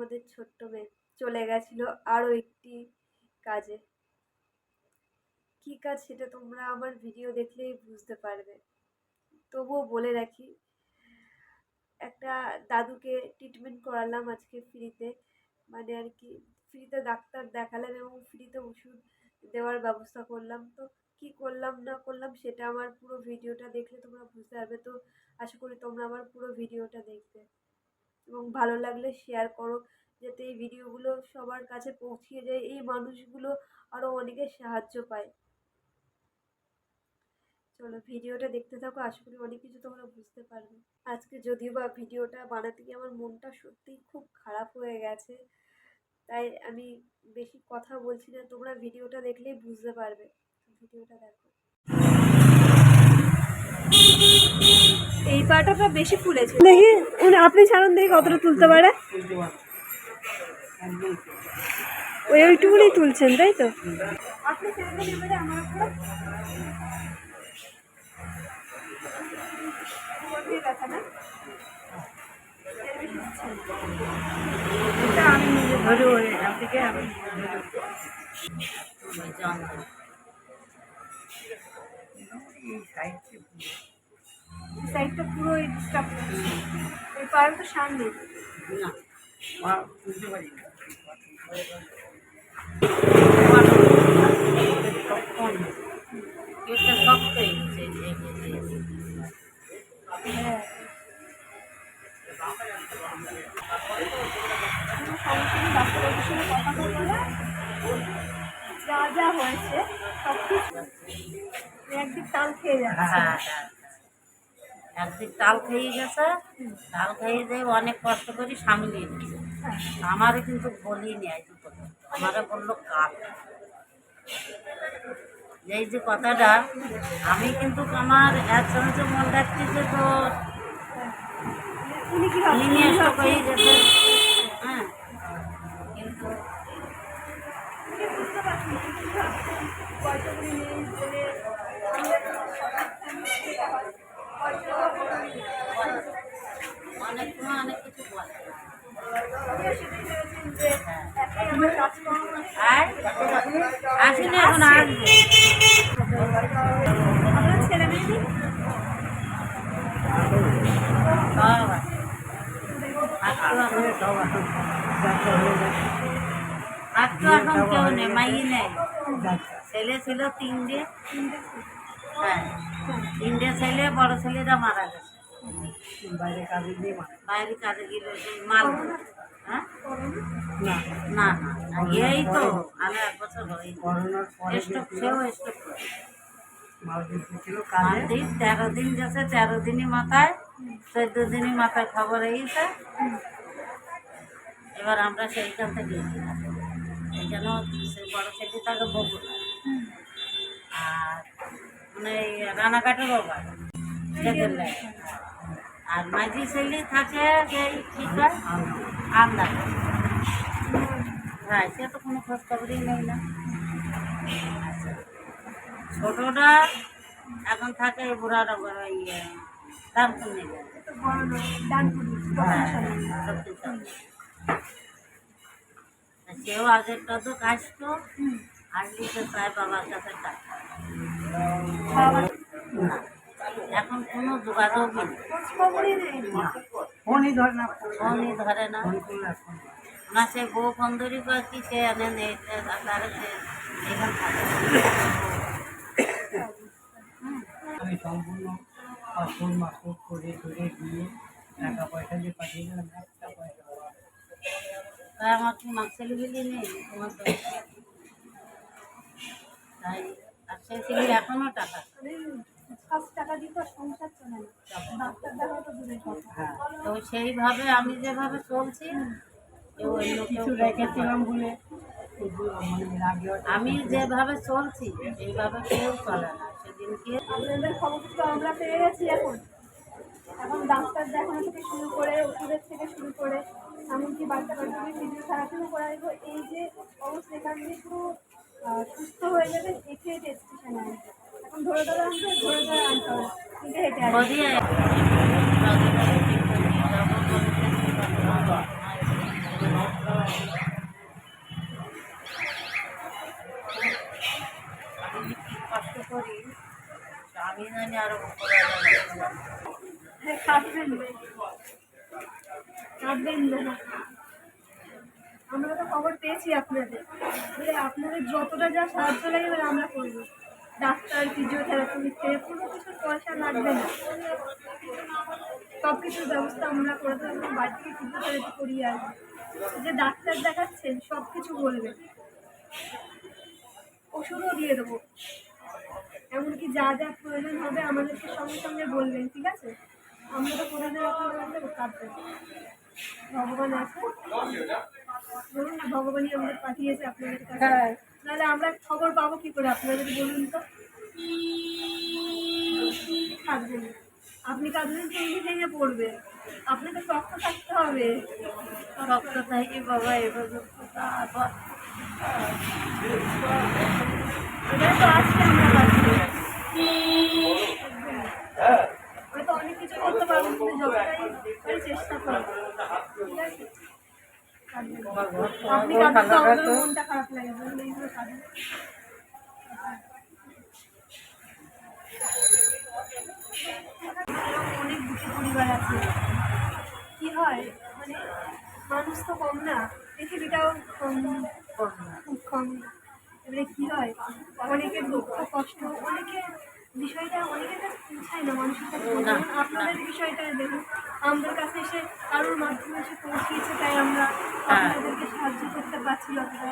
আমাদের ছোট্ট মেয়ে চলে গেছিল আরও একটি কাজে। কী কাজ সেটা তোমরা আমার ভিডিও দেখলেই বুঝতে পারবে। তবুও বলে রাখি, একটা দাদুকে ট্রিটমেন্ট করালাম আজকে ফ্রিতে মানে আর কি ফ্রিতে ডাক্তার দেখালাম এবং ফ্রিতে ওষুধ দেওয়ার ব্যবস্থা করলাম। তো কী করলাম, না করলাম সেটা আমার পুরো ভিডিওটা দেখলে তোমরা বুঝতে পারবে। তো আশা করি তোমরা আমার পুরো ভিডিওটা দেখবে। এবং ভালো লাগলে শেয়ার করো, যাতে এই ভিডিওগুলো সবার কাছে পৌঁছিয়ে যায়, এই মানুষগুলো আরও অনেকের সাহায্য পায়। চলো ভিডিওটা দেখতে থাকো, আশা করি অনেক কিছু তোমরা বুঝতে পারবে। আজকে যদিও বা ভিডিওটা বানাতে গিয়ে আমার মনটা সত্যিই খুব খারাপ হয়ে গেছে, তাই আমি বেশি কথা বলছি না, তোমরা ভিডিওটা দেখলেই বুঝতে পারবে। ভিডিওটা দেখো। এই পাটাটা বেশি ফুলেছে। দেখি উনি আপনি ছাড়ুন দেখি কতটা তুলতে পারে। ওই ওইটুকুনি তুলছেন তাই তো? আপনি আমি সাইডটা পুরো ডিস্টার্ব করছে। এই পাড়ে তো সামনে হ্যাঁ। কোনো সমস্যা নেই ডাক্তারবাবুর সঙ্গে কথা বলব না যা যা হয়েছে সব কিছু একদিক তাল খেয়ে যাচ্ছে। একদিন তাল খেয়ে গেছে তাল খেয়ে দিয়ে অনেক কষ্ট করে সামলিয়ে নিয়েছে। আমারও কিন্তু বলি নেই আমারও বলল কাল। এই যে কথাটা আমি কিন্তু আমার এক সময় মন রাখছি যে তো হয়ে গেছে। হ্যাঁ। কিন্তু উনি বুঝতে পারছেন না, কি ভাবছেন? পয়সা কড়ি নেই বলে আমাদের সবার family থেকে হয়। পয়সা কড়ি নেই। অনেক সময় অনেক কিছু বলে উনিও সেটাই ভেবেছেন যে একাই আমার কাজকর্ম আর ছেলে কেউ নেই মাই নেই ছেলে ছিল তিনটে হ্যাঁ তিনটে ছেলে বড় ছেলেরা মারা গেছে বাইরে কাজে গেল সেই মাল হ্যাঁ? না। না না এই তো আমি এক বছর হই স্টক সেও স্টক করে মালদ্বীপ তেরো দিন গেছে তেরো দিনই মাথায় চোদ্দ দিনই মাথায় খবর হয়েছে এবার আমরা সেইখান থেকে গেছিলাম এইখানে সেই বড় ছেলে তাকে বগুড়া আর মানে এই রানাঘাটের বাবা আর মাঝি ছেলে থাকে সেই ঠিক হয় আমদার হ্যাঁ সে তো কোনো খোঁজ খবরই নেই না। ছোটটা এখন থাকে বুড়াটা বড় ইয়ে তো হ্যাঁ দক্ষিণ সেও আগের কত আসতো আসলি তো প্রায় বাবার কাছে টাকা। না। এখন কোনো যোগাযোগই নেই। ফোনই ধরে না। ফোনই ধরে না। না। সে বউ ফোন ধরি কি সে এনে নেই তারে সে এখান থাকে। আমি সম্পূর্ণ পাসপোর্ট মাসপোর্ট করে করে দিয়ে টাকা পয়সা দিয়ে পাঠিয়ে দিলাম একটা পয়সা। তাই আমার কি মাক্সেলি বিলি নেই? তোমার তাই। আর সে এখনও টাকা। পাঁচ টাকা দিয়ে তো সংসার চলে না। ডাক্তার দেখাও তো দূরের কথা। হ্যাঁ তো সেইভাবে আমি যেভাবে চলছি কিছু রেখেছিলাম বলে আমি যেভাবে চলছি সেইভাবে কেউ চলে না। সেদিনকে আপনাদের খবর তো আমরা পেয়ে গেছি এখন। এখন ডাক্তার দেখানো থেকে শুরু করে ওষুধের থেকে শুরু করে এমনকি বাচ্চা বাচ্চাকে ফিজিওথেরাপিও করা যাব এই যে অবস্থা এখান থেকে পুরো সুস্থ হয়ে যাবে স্টেশনে আসবে। এখন ধরে ধরে করি আমি জানি কাটবেন কাটবেন আমরা তো খবর পেয়েছি আপনাদের। আপনাদের যতটা যা সাহায্য লাগবে আমরা করব। ডাক্তার ফিজিওথেরাপি থেকে কোনো কিছু পয়সা লাগবে না। সব কিছুর ব্যবস্থা আমরা করে আপনার বাড়ি থেকে ফিজিওথেরাপি করিয়ে আসব। যে ডাক্তার দেখাচ্ছেন সব কিছু বলবেন ওষুধও দিয়ে দেবো। এমনকি যা যা প্রয়োজন হবে আমাদেরকে সঙ্গে সঙ্গে বলবেন, ঠিক আছে? আমরা তো প্রধানের আপনাদের কাঁদবেন ভগবান আছে। বলুন না, ভগবানই আমাদের পাঠিয়েছে আপনাদের কাছে। নাহলে আমরা খবর পাবো কি করে? আপনারা যদি বলুন তো। কাঁদবেন না। আপনি কাঁদবেন তো ভেঙে পড়বে আপনাকে শক্ত থাকতে হবে। রক্ত থাকি বাবা এবার এটাই তো আজকে আমরা পাচ্ছি হয়তো অনেক কিছু করতে পারব চেষ্টা করব। আপনি তো মনটা খারাপ অনেক দুঃখী পরিবার আছে। কি হয়? মানে মানুষ তো কম না। পৃথিবীটাও কম খুব কম। এবারে কি হয়? অনেকের দুঃখ কষ্ট অনেকের বিষয়টা অনেকের কাছে পৌঁছায় না মানুষের কাছে। আপনাদের বিষয়টা দেখুন। আমাদের কাছে এসে কারোর মাধ্যমে এসে পৌঁছিয়েছে তাই আমরা হ্যাঁ। আপনাদেরকে সাহায্য করতে পারছি যতটা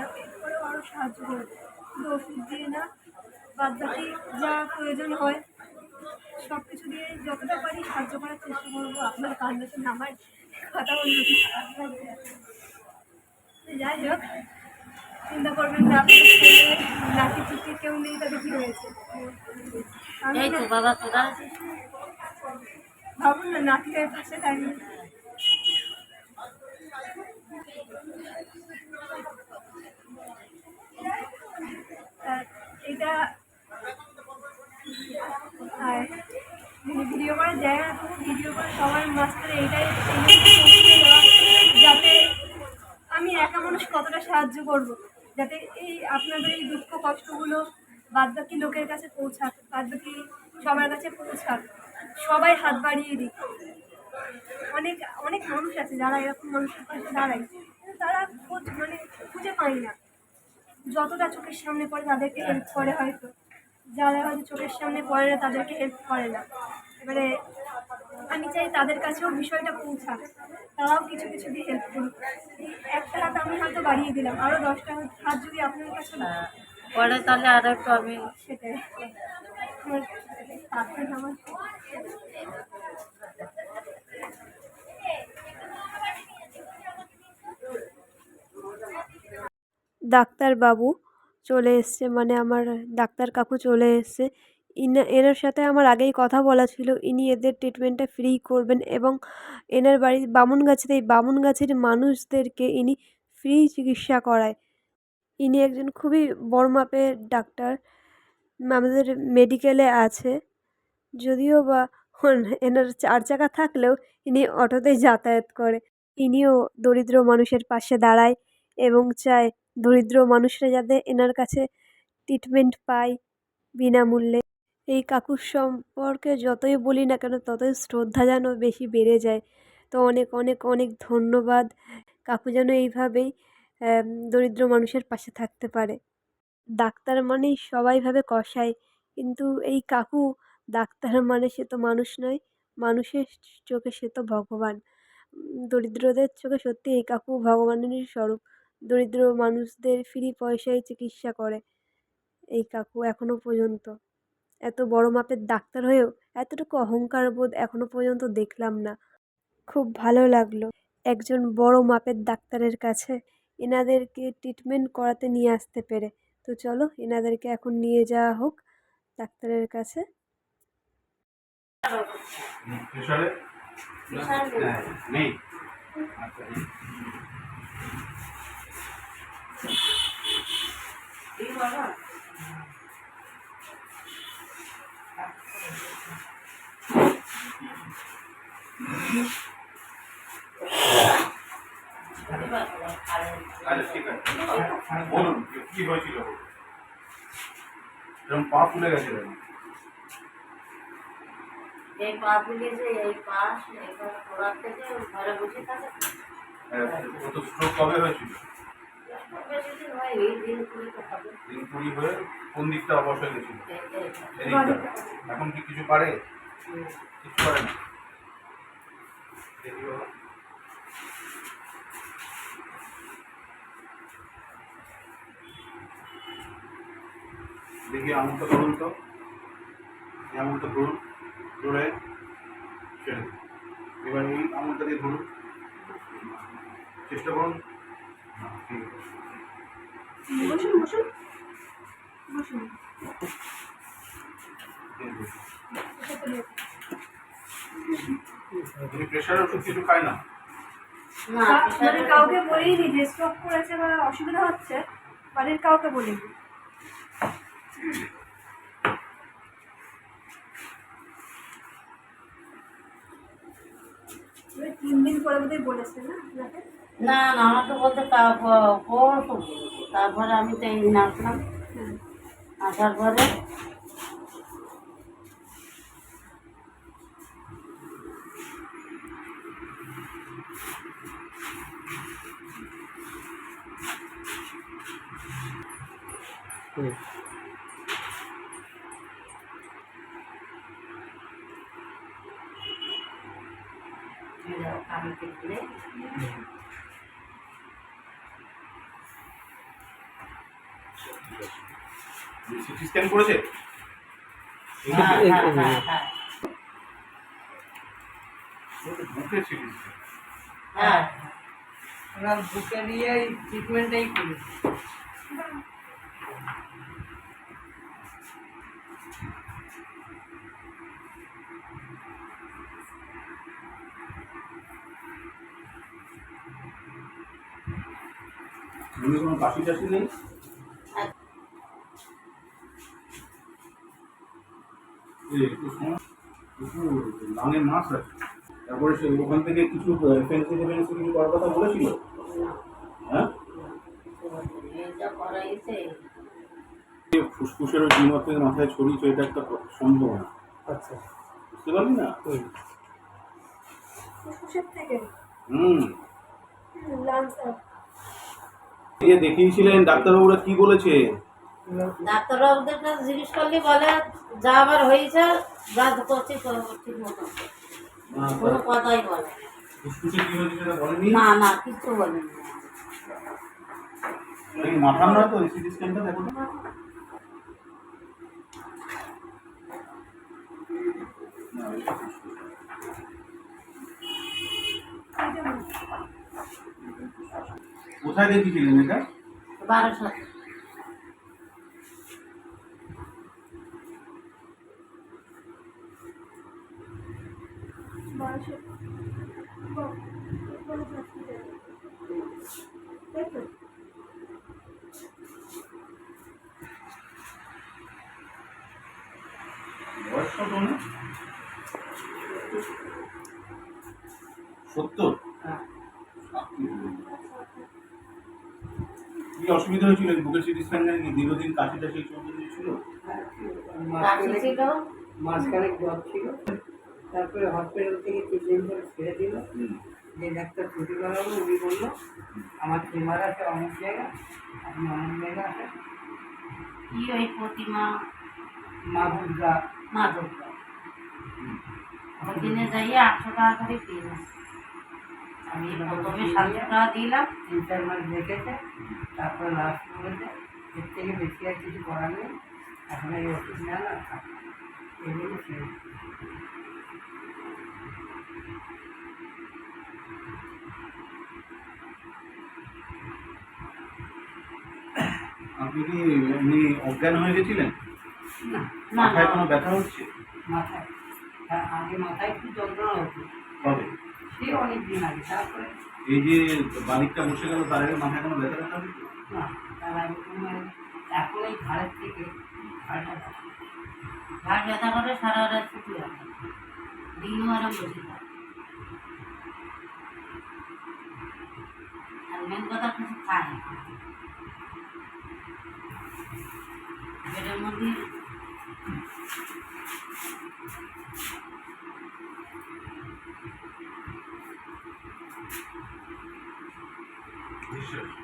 সাহায্য করে শুধু ওষুধ দিয়ে না বাদ বাকি যা প্রয়োজন হয় সব কিছু দিয়ে যতটা পারি সাহায্য করার চেষ্টা করব আপনার কান্না শুনে আমার কথা লাগছে। যাই হোক চিন্তা করবেন না নাতি চুটি কেউ নেই তাদের কি হয়েছে? ভাবুন না নাতিদের পাশে দাঁড়িয়ে আর এটা আর ভিডিও করার জায়গা তবু ভিডিও করে সবার মাঝখানে এইটাই যাতে আমি একা মানুষ কতটা সাহায্য করব, যাতে এই আপনাদের এই দুঃখ কষ্টগুলো বাদ বাকি লোকের কাছে পৌঁছাক বাদ বাকি সবার কাছে পৌঁছাক, সবাই হাত বাড়িয়ে দিক। অনেক অনেক মানুষ আছে যারা এরকম মানুষের পাশে দাঁড়ায় তারা খোঁজ মানে খুঁজে পায় না। যতটা চোখের সামনে পড়ে তাদেরকে হেল্প করে হয়তো। যারা হয়তো চোখের সামনে পড়ে না তাদেরকে হেল্প করে না। এবারে আমি চাই তাদের কাছেও বিষয়টা পৌঁছাক। তারাও কিছু কিছু দিয়ে হেল্প করুক। একটা হাত আমি হয়তো বাড়িয়ে দিলাম আরও দশটা হাত যদি আপনার কাছে না। হ্যাঁ। পরে তাহলে আর একটু আমি সেটাই আমার তাতে আমার ডাক্তারবাবু চলে এসছে মানে আমার ডাক্তার কাকু চলে এসছে। ইনা, এনার সাথে আমার আগেই কথা বলা ছিল, ইনি এদের ট্রিটমেন্টটা ফ্রি করবেন এবং এনার বাড়ি বামুনগাছিতে এই বামুনগাছির মানুষদেরকে ইনি ফ্রি চিকিৎসা করায়। ইনি একজন খুবই বড় মাপের ডাক্তার, আমাদের মেডিকেলে আছে। যদিও বা এনার চার চাকা থাকলেও ইনি অটোতেই যাতায়াত করে। ইনিও দরিদ্র মানুষের পাশে দাঁড়ায় এবং চায় দরিদ্র মানুষরা যাতে এনার কাছে ট্রিটমেন্ট পায় বিনামূল্যে, এই কাকুর সম্পর্কে যতই বলি না কেন ততই শ্রদ্ধা যেন বেশি বেড়ে যায়। তো অনেক অনেক অনেক ধন্যবাদ কাকু যেন এইভাবেই দরিদ্র মানুষের পাশে থাকতে পারে। ডাক্তার মানেই সবাই ভাবে কষায়, কিন্তু এই কাকু ডাক্তার মানে সে তো মানুষ নয়, মানুষের চোখে সে তো ভগবান। দরিদ্রদের চোখে সত্যি এই কাকু ভগবানেরই স্বরূপ। দরিদ্র মানুষদের ফ্রি পয়সায় চিকিৎসা করে। এই কাকু এখনও পর্যন্ত। এত বড় মাপের ডাক্তার হয়েও এতটুকু অহংকার বোধ এখনও পর্যন্ত দেখলাম না। খুব ভালো লাগল একজন বড় মাপের ডাক্তারের কাছে এনাদেরকে ট্রিটমেন্ট করাতে নিয়ে আসতে পেরে। তো চলো এনাদেরকে এখন নিয়ে যাওয়া হোক ডাক্তারের কাছে। হ্যাঁ, নেই আচ্ছা এই বাবা আচ্ছা ঠিক আছে বলুন কি হয়েছিল এরকম পা ফুলে গেছিল এই পা ফুলিয়েছে এই পাশ এইবার করার থেকে ঘরে বসে থাকে কত স্ট্রোক কবে হয়েছিল কোন দিকটা অবশ্যই গেছিল? এখন কি কিছু পারে? কিছু পারে না। দেখি বাবা। দেখি ধরুন তো আমলটা ধরুন ধরে এবার এই আমলটা দিয়ে ধরুন। চেষ্টা করুন। বসুন বসুন। বসুন। দিয়ে দিন। এসে তুমি প্রেশারের ওষুধ কিছু খায় না? না মানে কাউকে বলিনি যে স্ট্রোক করেছে বা অসুবিধা হচ্ছে বাড়ির কাউকে বলিনি। তিন দিন পরে বোধহয় বলেছে না আপনাকে? না না আমাকে বলতে পরশু। তারপরে আমি তো এই আসলাম। আসার পরে এই দেখো, সিটি স্ক্যান করেছে? হ্যাঁ হ্যাঁ হ্যাঁ বুকে সিটি স্ক্যান হ্যাঁ। ওরা বুকে নিয়ে ট্রিটমেন্টটাই করেছে। কোনো কাশি টাশি নেই? এই একটু একটু লাঙের মাছ আছে। তারপরে সে ওখান থেকে কিছু ফেন্সি ফেন্সি কিছু করার কথা বলেছিল? হ্যাঁ? যা ফুসফুসের ওই থেকে মাথায় ছড়িয়েছে এটা একটা সম্ভাবনা আচ্ছা। বুঝতে পারলি না? ফুসফুসের হুম। দেখিয়েছিলেন ডাক্তারবাবুরা কি বলেছে? ডাক্তারবাবুদের কাছে জিজ্ঞেস করলে বলে যা আবার হয়েছে যা করছি ঠিক মতো কোনো কথাই বলে না। না না কিচ্ছু বলেনি। মাথা না তো সিটি স্ক্যানটা দেখো এটা ফুসফুস। কোথায় দেখিয়েছিলেন এটা? বারোশো বারোশো বাহ, ভালো থাকতে চাই। তাই তো? বয়স কত না সত্তর? হ্যাঁ কি অসুবিধা হয়েছিল? বুকের সিটি স্ক্যান কি দীর্ঘদিন কাশি টাশি সব কিছু ছিল। ছিল? মাঝখানে জ্বর ছিল তারপরে হসপিটাল থেকে পরে ছেড়ে দিল। যে ডাক্তার ছুটি করাবো উনি বলল আমার টিমার আছে অনেক জায়গা আপনি অনেক জায়গা আছে কি ওই প্রতিমা? মা দুর্গা মা দুর্গা ওই দিনে যাইয়ে আটশো টাকা করে পেয়ে। আমি প্রথমে সাতশো টাকা দিলাম। তিন চার মাস দেখেছে তারপরে লাস্ট বলেছে এর থেকে বেশি আর কিছু করার নেই এখন এই ওষুধ নেন আর খান। এগুলো আপনি কি এমনি অজ্ঞান হয়ে গেছিলেন? না মাথায় কোনো ব্যথা হচ্ছে? মাথায়। হ্যাঁ, আগে মাথায় একটু যন্ত্রণা হতো। কবে? সে অনেক দিন আগে তারপরে এই যে বালিকটা বসে গেল তার আগে মাথায় কোনো ব্যথা ব্যথা হচ্ছে? না তার আগে কোনো এখন এই ঘাড়ের থেকে ঘাড়টা ব্যথা। ব্যথা করে সারা রাত ছুটি হয়। দিনও আরাম বসে থাকে। আর মেন কথা কিছু খায় না পেটের মধ্যে বিশ্বাস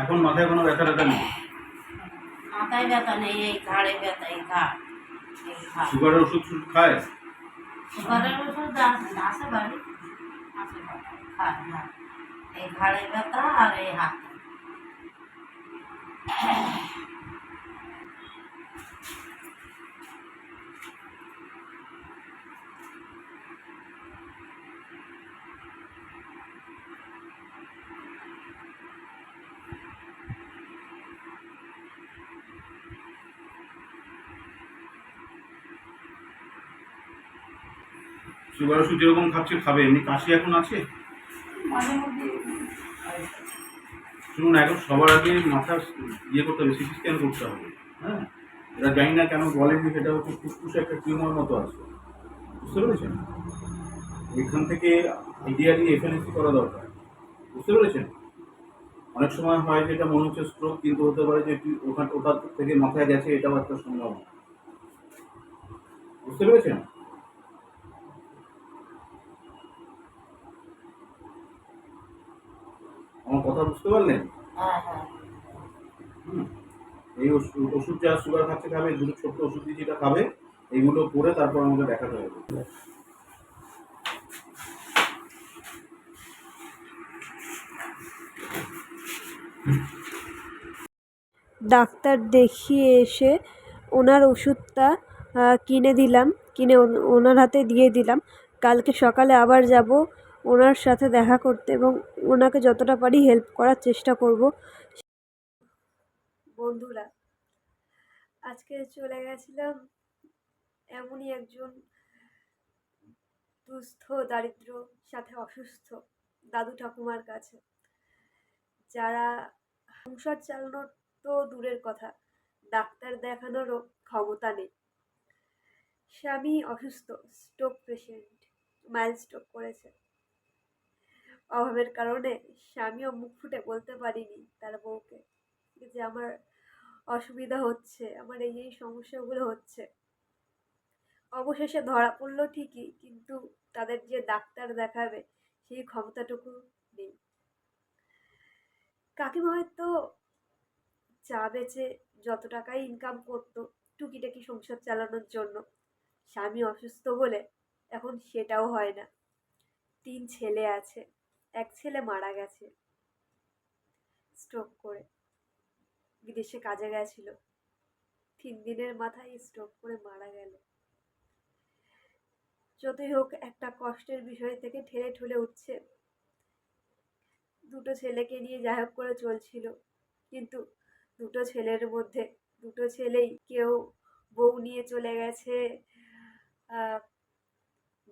এখন মাথায় কোনো ব্যথা ব্যথা নেই? মাথায় ব্যথা নেই এই ঘাড়ে ব্যথা এই ঘাড় সুগারের ওষুধ খায়? সুগারের ওষুধ আছে বাড়ি। আছে হ্যাঁ। এই ঘাড়ে ব্যথা আর এই হাতে। সুগার ওষুধ যেরকম খাচ্ছে খাবে। এমনি কাশি এখন আছে? শুনুন এখন সবার আগে মাথা ইয়ে করতে হবে সিটি স্ক্যান করতে হবে। হ্যাঁ? এরা জানি না কেন বলেনি সেটা হচ্ছে ফুসফুসে একটা টিউমার মতো আছে। বুঝতে পেরেছেন? এখান থেকে আইডিয়ালি এফএনএসি করা দরকার। বুঝতে পেরেছেন? অনেক সময় হয় যে এটা মনে হচ্ছে স্ট্রোক কিন্তু হতে পারে যে ওখান ওটা থেকে মাথায় গেছে এটাও একটা সম্ভাবনা। বুঝতে পেরেছেন আমার কথা বুঝতে পারলেন হ্যাঁ হ্যাঁ। এই ওষুধ ওষুধ যা সুগার খাচ্ছে খাবে দুটো ছোট্ট ওষুধ দিয়ে যেটা খাবে এইগুলো করে তারপর আমাকে দেখাতে হবে। ডাক্তার দেখিয়ে এসে ওনার ওষুধটা কিনে দিলাম কিনে ওনার হাতে দিয়ে দিলাম। কালকে সকালে আবার যাব ওনার সাথে দেখা করতে এবং ওনাকে যতটা পারি হেল্প করার চেষ্টা করব। বন্ধুরা, আজকে চলে গেছিলাম এমনই একজন দুস্থ, দারিদ্র, সাথে অসুস্থ দাদু ঠাকুমার কাছে, যারা সংসার চালানোর তো দূরের কথা, ডাক্তার দেখানোরও ক্ষমতা নেই। স্বামী অসুস্থ স্ট্রোক পেশেন্ট মাইল্ড স্ট্রোক করেছে। অভাবের কারণে স্বামীও মুখ ফুটে বলতে পারিনি তার বউকে যে আমার অসুবিধা হচ্ছে, আমার এই এই সমস্যাগুলো হচ্ছে। অবশেষে ধরা পড়ল ঠিকই, কিন্তু তাদের যে ডাক্তার দেখাবে সেই ক্ষমতাটুকু নেই। কাকিমা হয়তো চা বেচে যত টাকাই ইনকাম করতো টুকিটাকি সংসার চালানোর জন্য, স্বামী অসুস্থ বলে এখন সেটাও হয় না। তিন ছেলে আছে। এক ছেলে মারা গেছে। স্ট্রোক করে। বিদেশে কাজে গেছিল। তিন দিনের মাথায় স্ট্রোক করে মারা গেল। যতই হোক একটা কষ্টের বিষয় থেকে ঠেলে ঠুলে উঠছে। দুটো ছেলেকে নিয়ে যাই হোক করে চলছিল। কিন্তু দুটো ছেলের মধ্যে, দুটো ছেলেই কেউ বউ নিয়ে চলে গেছে।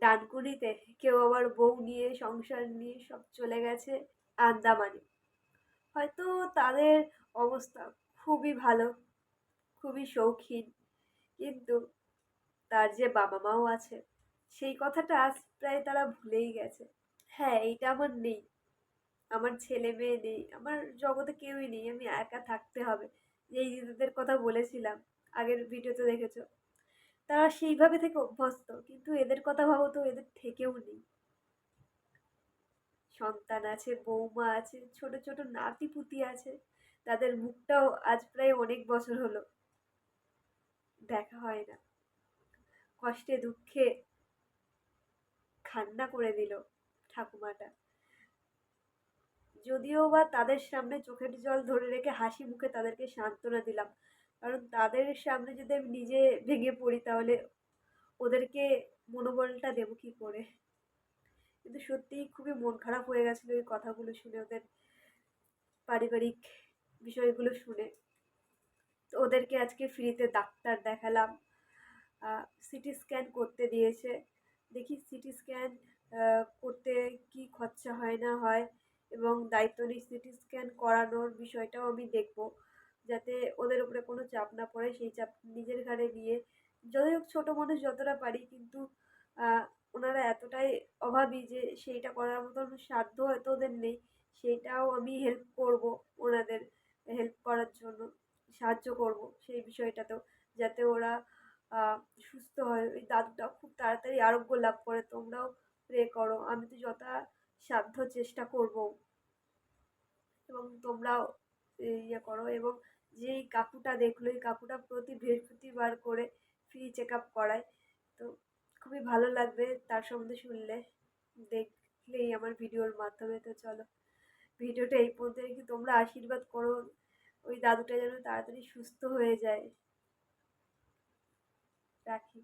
ডানকুনিতে কেউ আবার বউ নিয়ে, সংসার নিয়ে সব চলে গেছে আন্দামানে। হয়তো তাদের অবস্থা খুবই ভালো, খুবই শৌখিন, কিন্তু তার যে বাবা মাও আছে, সেই কথাটা আজ প্রায় তারা ভুলেই গেছে। হ্যাঁ এইটা আমার নেই, আমার ছেলে মেয়ে নেই, আমার জগতে কেউই নেই, আমি একা থাকতে হবে। যেই দিদিদের কথা বলেছিলাম, আগের ভিডিওতে দেখেছ? তারা সেইভাবে থেকে অভ্যস্ত। কিন্তু এদের কথা ভাবো তো, এদের থেকেও নেই। সন্তান আছে, বৌমা আছে, ছোট ছোট নাতি পুতি আছে। তাদের মুখটাও আজ প্রায় অনেক বছর হলো। দেখা হয় না। কষ্টে, দুঃখে খান্না করে দিল ঠাকুমাটা। যদিও বা তাদের সামনে চোখের জল ধরে রেখে হাসি মুখে তাদেরকে সান্ত্বনা দিলাম কারণ তাদের সামনে যদি আমি নিজে ভেঙে পড়ি, তাহলে ওদেরকে মনোবলটা দেবো কী করে? কিন্তু সত্যিই খুবই মন খারাপ হয়ে গেছিল এই কথাগুলো শুনে, ওদের পারিবারিক বিষয়গুলো শুনে। তো ওদেরকে আজকে ফ্রিতে ডাক্তার দেখালাম। সিটি স্ক্যান করতে দিয়েছে। দেখি সিটি স্ক্যান করতে কি খরচা হয় না হয় এবং দায়িত্ব নিয়ে সিটি স্ক্যান করানোর বিষয়টাও আমি দেখব। যাতে ওদের উপরে কোনো চাপ না পড়ে, সেই চাপ নিজের ঘাড়ে নিয়ে, যতই হোক ছোটো মানুষ যতটা পারি, কিন্তু ওনারা এতটাই অভাবী যে সেইটা করার মতন সাধ্য হয়তো ওদের নেই সেইটাও আমি হেল্প করব ওনাদের হেল্প করার জন্য, সাহায্য করব সেই বিষয়টাতেও, যাতে ওরা সুস্থ হয়। ওই দাদুটা খুব তাড়াতাড়ি আরোগ্য লাভ করে, তোমরাও প্রে করো, আমি তো যথা সাধ্য চেষ্টা করব। এবং তোমরাও ইয়ে করো এবং যেই কাকুটা দেখল, এই কাকুটা প্রতি বৃহস্পতিবার করে ফ্রি চেক আপ করায়। তো খুবই ভালো লাগবে তার সম্বন্ধে শুনলে। দেখলেই আমার ভিডিওর মাধ্যমে। তো চলো ভিডিওটা এই পর্যন্ত রেখে তোমরা আশীর্বাদ করো। ওই দাদুটা যেন তাড়াতাড়ি সুস্থ হয়ে যায়। রাখি।